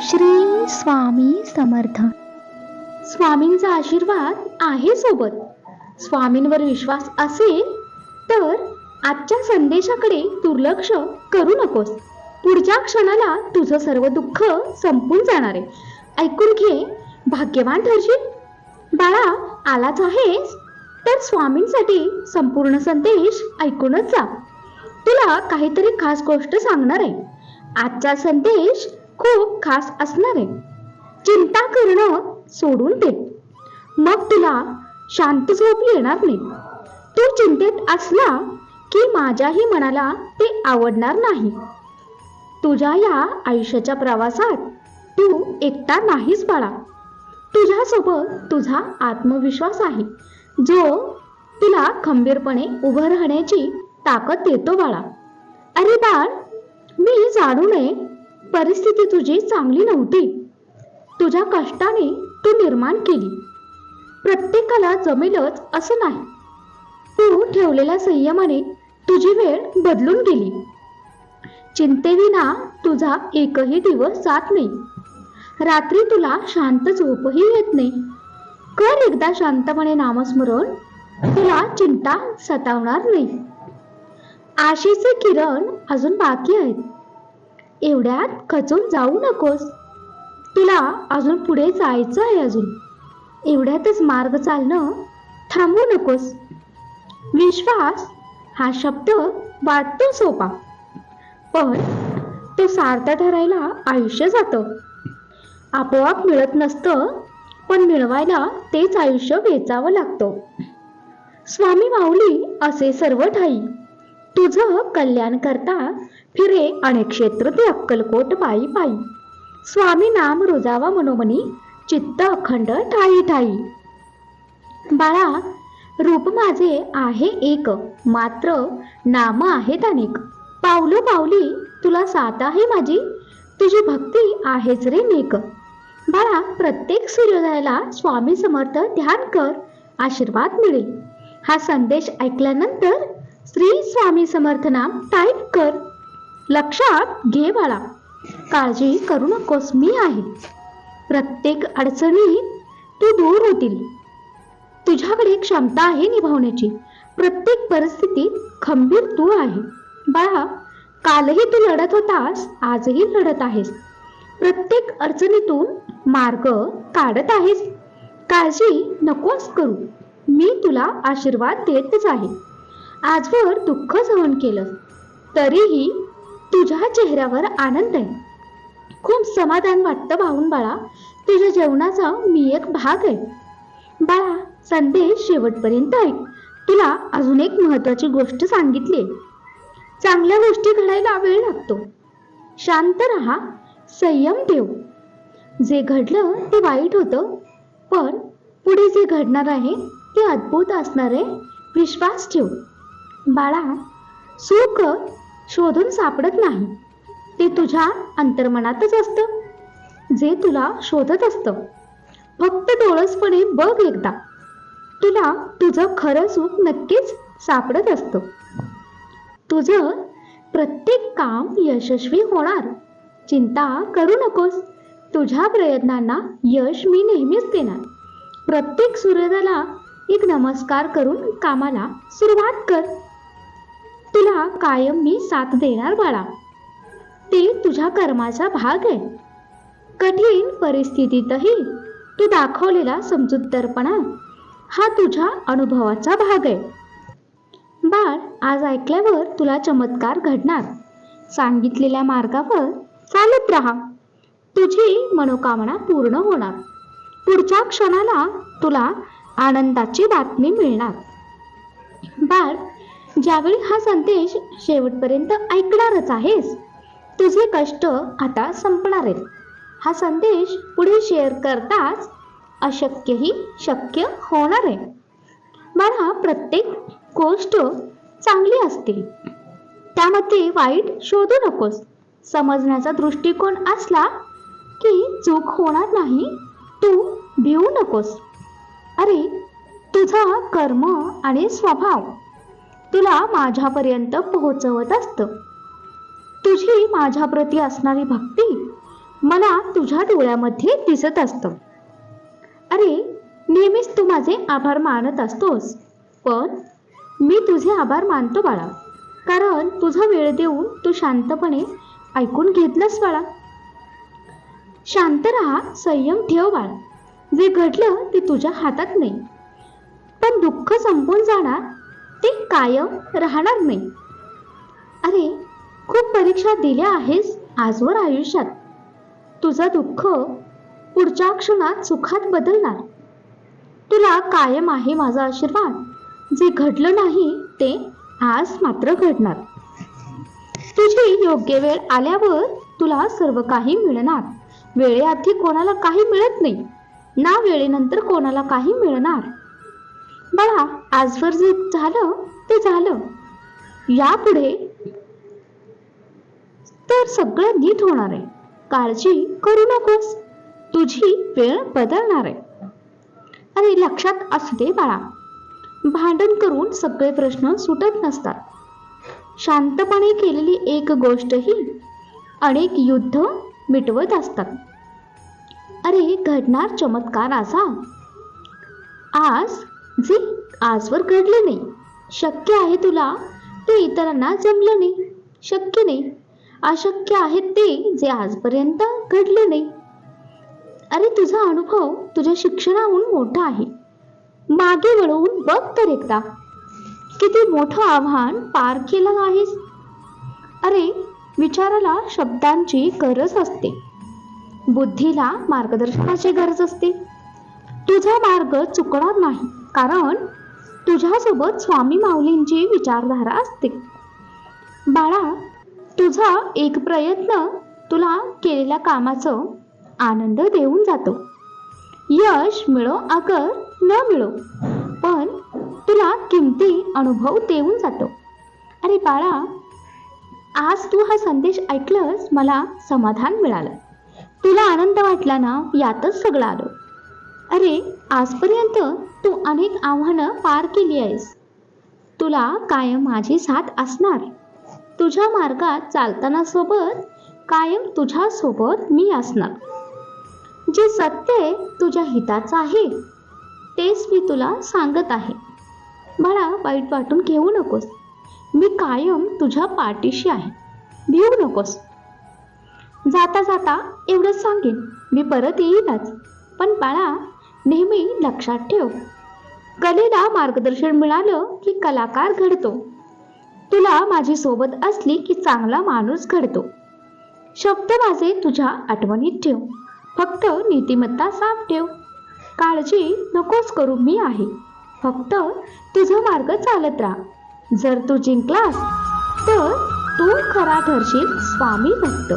श्री स्वामी समर्थ. स्वामींचा आशीर्वाद आहे सोबत. स्वामींवर विश्वास असेल तर आजच्या संदेशाकडे दुर्लक्ष करू नकोस. पुढच्या क्षणाला तुझं सर्व दुःख संपून जाणार आहे. ऐकून घे भाग्यवान ठरशील बाळा आलाच आहेस? तर स्वामींसाठी संपूर्ण संदेश ऐकूनच जा. तुला काहीतरी खास गोष्ट सांगणार आहे. आजचा संदेश खूप खास असणार आहे. चिंता करणं सोडून दे. मग तुला शांत झोप येणार नाही. तू चिंतेत असला की माझ्याही मनाला ते आवडणार नाही. तुझ्या या आयुष्याच्या प्रवासात तू एकटा नाहीस बाळा. तुझ्यासोबत तुझा आत्मविश्वास आहे. जो तुला खंबीरपणे उभं राहण्याची ताकद देतो बाळा. अरे बाळ मी जाणू नये परिस्थिती तुझी चांगली नव्हती. तुझ्या कष्टाने तू निर्माण केली. प्रत्येकाला जमेलच असं नाही. तू ठेवलेल्या संयमाने तुझी वेळ बदलून गेली. चिंतेविना तुझा एकही दिवस जात नाही. रात्री तुला शांत झोपही येत नाही. कर एकदा शांतपणे नामस्मरण. तुला चिंता सतावणार नाही. आशेचे किरण अजून बाकी आहेत. एवढ्यात खचून जाऊ नकोस. तुला अजून पुढे जायचं आहे अजून. एवढ्यातच मार्ग चालणं थांबू नकोस. विश्वास हा शब्द वाटतो सोपा. पण तो सार्थ ठरायला आयुष्य जातं. आपोआप मिळत नसतं पण मिळवायला तेच आयुष्य वेचावं लागतं. स्वामी माऊली असे सर्व ठाई तुझं कल्याण करता फिरे अनेक क्षेत्र ते अक्कलकोट पायी पायी. स्वामी नाम रोजावा मनोमनी चित्त अखंड ठाई ठाई. बाळा रूप माझे आहे एक मात्र नाम आहेत अनेक. पावलो पावली तुला साथ आहे माझी तुझी भक्ती आहेच रे नेक. बाळा प्रत्येक सूर्योदयाला स्वामी समर्थ ध्यान कर आशीर्वाद मिळेल. हा संदेश ऐकल्यानंतर श्री स्वामी समर्थ नाम टाईप कर. लक्षात घे बाळा. काळजी करू नकोस मी आहे. प्रत्येक अडचणी तू दूर होतील. तुझ्याकडे क्षमता आहे निभावण्याची. प्रत्येक परिस्थितीत खंबीर तू आहे. बाळा कालही तू लढत होतास आजही लढत आहेस. प्रत्येक अडचणीतून मार्ग काढत आहेस. काळजी नकोस करू. मी तुला आशीर्वाद देतच आहे. आजवर दुःख सहन केलं. तरीही तुझ्या चेहऱ्यावर आनंद आहे. खूप समाधान वाटतं भाऊन बाळा. तुझ्या जेवणाचा मी एक भाग आहे. बाळा संदेश शेवटपर्यंत ऐक. तुला अजून एक महत्वाची गोष्ट सांगितली चांगल्या गोष्टी घडायला वेळ लागतो. शांत राहा. संयम ठेव. जे घडलं ते वाईट होतं. पण पुढे जे घडणार आहे ते अद्भुत असणार आहे. विश्वास ठेव. बाळा सुख शोधून सापडत नाही. ते तुझ्या अंतर्मनातच असतं. जे तुला शोधत असतं. फक्त डोळसपणे बघ एकदा. तुला तुझं खरं सुख नक्कीच सापडत असतं. तुझं प्रत्येक काम यशस्वी होणार. चिंता करू नकोस. तुझ्या प्रयत्नांना यश मी नेहमीच देणार. प्रत्येक सूर्योदयाला एक नमस्कार करून कामाला सुरुवात कर. तुला कायम मी साथ देणार बाळा. ते तुझ्या कर्माचा भाग आहे. कठीण परिस्थितीतही तू दाखवलेला समजूतदारपणा हा तुझ्या अनुभवाचा भाग आहे. बाळ आज ऐकल्यावर तुला चमत्कार घडणार. सांगितलेल्या मार्गावर चालत राहा. तुझी मनोकामना पूर्ण होणार. पुढच्या क्षणाला तुला आनंदाची बातमी मिळणार. बाळ ज्यावेळी हा संदेश शेवटपर्यंत ऐकणारच आहेस तुझे कष्ट आता संपणार आहेत. हा संदेश पुढे शेअर करताच अशक्यही शक्य होणार आहे. मला प्रत्येक गोष्ट चांगली असते. त्यामध्ये वाईट शोधू नकोस. समजण्याचा दृष्टिकोन असला की चूक होणार नाही तू भिवू नकोस. अरे तुझा कर्म आणि स्वभाव तुला माझ्यापर्यंत पोहोचवत असतं. तुझी माझ्याप्रती असणारी भक्ती मला तुझ्या डोळ्यामध्ये दिसत असतं. अरे नेहमीच तू माझे आभार मानत असतोस पण मी तुझे आभार मानतो बाळा कारण तुझा वेळ देऊन तू शांतपणे ऐकून घेतलंस बाळा. शांत राहा संयम ठेव बाळा. जे घडलं ते तुझ्या हातात नाही. पण दुःख संपून जाणार ते कायम राहणार नाही. अरे खूप परीक्षा दिल्या आहेस आजवर आयुष्यात. तुझं दुःख पुढच्या क्षणात सुखात बदलणार. तुला कायम आहे माझा आशीर्वाद. जे घडलं नाही ते आज मात्र घडणार. तुझी योग्य वेळ आल्यावर तुला सर्व काही मिळणार. वेळेआधी कोणाला काही मिळत नाही. ना वेळेनंतर कोणाला काही मिळणार. बाळा आजवर जे झालं ते झालं. यापुढे तर सगळं नीट होणार आहे. काळजी करू नकोस. तुझी वेळ बदलणार आहे. अरे लक्षात असू दे बाळा. भांडण करून सगळे प्रश्न सुटत नसतात. शांतपणे केलेली एक गोष्ट ही अनेक युद्ध मिटवत असतात. अरे घडणार चमत्कार असा. आज जे आजवर घडले नाही. शक्य आहे तुला ते इतरांना जमलं नाही. शक्य नाही. अशक्य आहे ते जे आजपर्यंत घडलं नाही. अरे तुझा अनुभव तुझ्या शिक्षणाहून मोठा आहे. मागे वळवून बघ तर एकदा. किती मोठं आव्हान पार केलं आहेस. अरे विचाराला शब्दांची गरज असते. बुद्धीला मार्गदर्शनाची गरज असते. तुझा मार्ग चुकणार नाही. कारण तुझ्यासोबत स्वामी माऊलींची विचारधारा असते. बाळा तुझा एक प्रयत्न तुला केलेल्या कामाचं आनंद देऊन जातो. यश मिळो अगर न मिळो पण तुला किमती अनुभव देऊन जातो. अरे बाळा आज तू हा संदेश ऐकलंस मला समाधान मिळालं. तुला आनंद वाटला ना यातच सगळं आलं. अरे आजपर्यंत तू अनेक आव्हानं पार केली आहेस. तुला कायम माझी साथ असणार. तुझ्या मार्गात चालताना सोबत कायम तुझ्या सोबत मी असणार. जे सत्य आहे तुझ्या हिताचं आहे. तेच मी तुला सांगत आहे. मला वाईट वाटून घेऊ नकोस. मी कायम तुझ्या पाठीशी आहे. भिऊ नकोस. जाता जाता एवढंच सांगेन. मी परत येईलच. पण बाळा नेहमी लक्षात ठेव. कलेला मार्गदर्शन मिळालं की कलाकार घडतो. तुला माझी सोबत असली की चांगला माणूस घडतो. शब्द माझे तुझ्या आठवणीत ठेव. फक्त नीतिमत्ता साफ ठेव. काळजी नकोस करू मी आहे. फक्त तुझा मार्ग चालत राहा. जर तू जिंकलास तर तू खरा ठरशील स्वामी भक्त.